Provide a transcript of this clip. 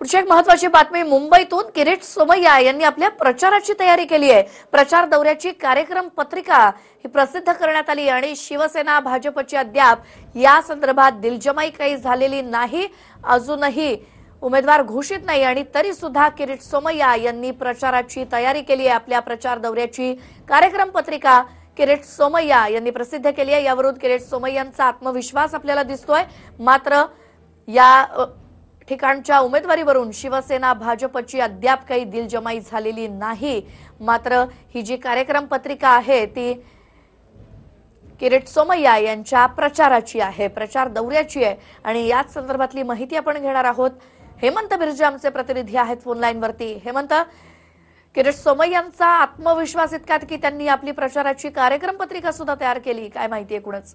पुढची एक महत्वाची बातमी मुंबईतून किरीट सोमय्या यांनी आपल्या प्रचाराची तयारी केली आहे. प्रचार दौऱ्याची कार्यक्रम पत्रिका ही प्रसिद्ध करण्यात आली आणि शिवसेना भाजपची अद्याप या संदर्भात दिलजमाई काही झालेली नाही अजूनही उमेदवार घोषित नाही आणि तरी सुद्धा किरीट सोमय्या यांनी प्रचाराची तयारी केली आहे. आपल्या प्रचार दौऱ्याची कार्यक्रम पत्रिका किरीट सोमय्या यांनी प्रसिद्ध केली आहे. यावरून किरीट सोमय्यांचा आत्मविश्वास आपल्याला दिसतोय. मात्र या ठिकाणच्या उमेदवारीवरून शिवसेना भाजपची अद्याप काही दिलजमाई झालेली नाही. मात्र ही जी कार्यक्रम पत्रिका आहे ती किरीट सोमय्या यांच्या प्रचाराची आहे. प्रचार दौऱ्याची आहे. आणि याच संदर्भातली माहिती आपण घेणार आहोत. हेमंत बिर्जे आमचे प्रतिनिधी आहेत फोन वरती हेमंत किरीट सोमय्यांचा आत्मविश्वास इतका की त्यांनी आपली प्रचाराची कार्यक्रम पत्रिका सुद्धा तयार केली. काय माहिती एकूणच